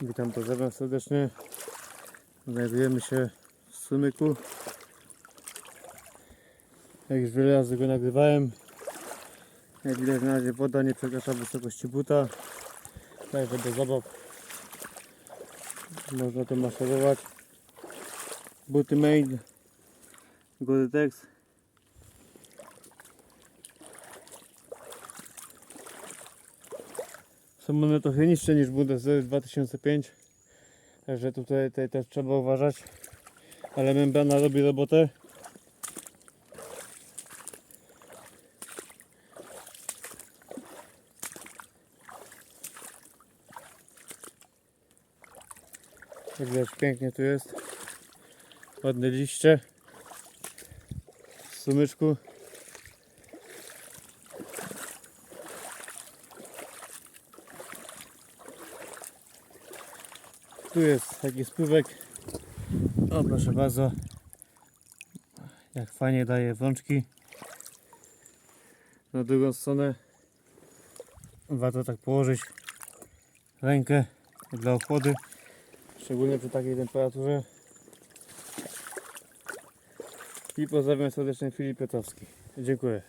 Witam, pozdrawiam serdecznie. Znajdujemy się w Sumyku. Jak już wiele razy go nagrywałem. Jak widać na razie woda nie przekracza wysokości buta. Także do zabaw można to maszerować. Buty made. Gore-Tex. Są one trochę niższe niż Bundeswehr 2005. Także tutaj, tutaj też trzeba uważać. Ale membrana robi robotę. Jak widać pięknie tu jest. Ładne liście. W sumyczku. Tu jest taki spływek. O proszę bardzo. Jak fajnie daje wączki. Na drugą stronę warto tak położyć rękę dla ochłody. Szczególnie przy takiej temperaturze. I pozdrawiam serdecznie Filip Piotrowski. Dziękuję.